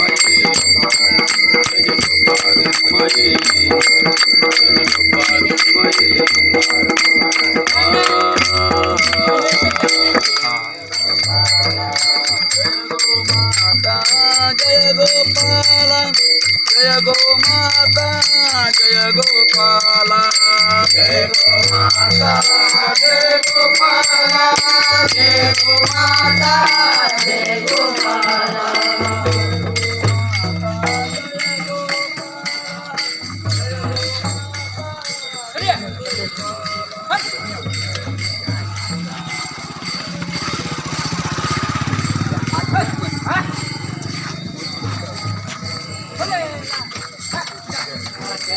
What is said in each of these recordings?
Bye. Jai Gopala, Jai Gopala,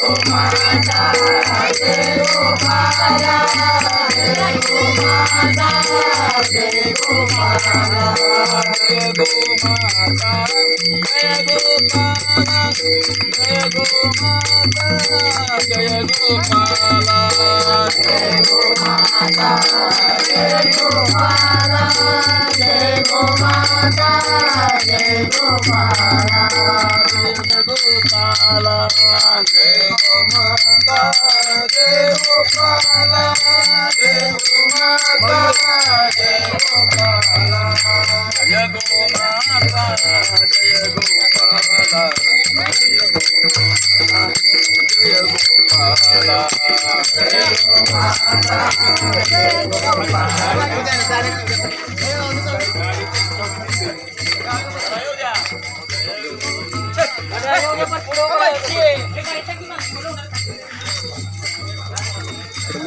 कुमाई Gopal कुमाई Gopal कुमाई Gopal कुमाई Gopal Ayo ya. Ayo ya.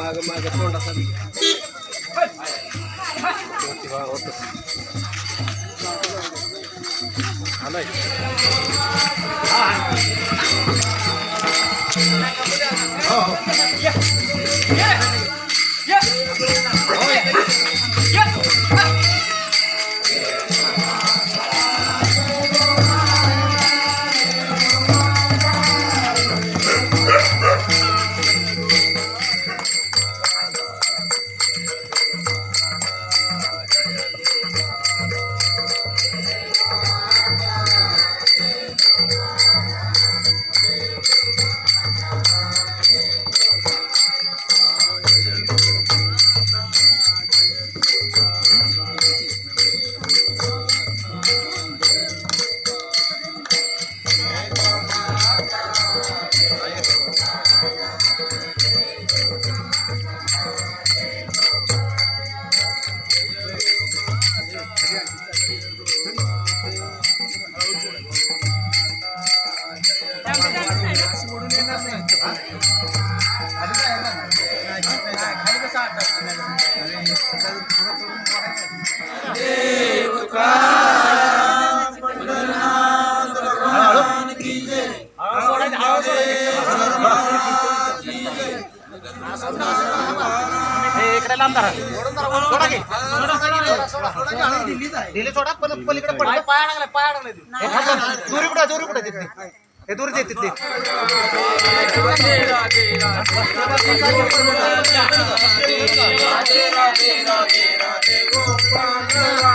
माता जय गोपाल जय गो माता जय गोपाल इकडे लांब धरा. सोडा की. दिली सोडा पण पलीकडे दुरी कुठे दुरी कुठे तिथे. हे दूर दे तिथे राधे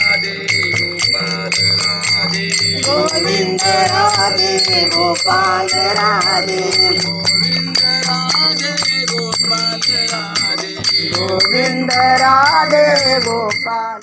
गोविंद राधे गोपाल राधे गोविंद राधे गोपाल राधे गोविंद राधे गोपाल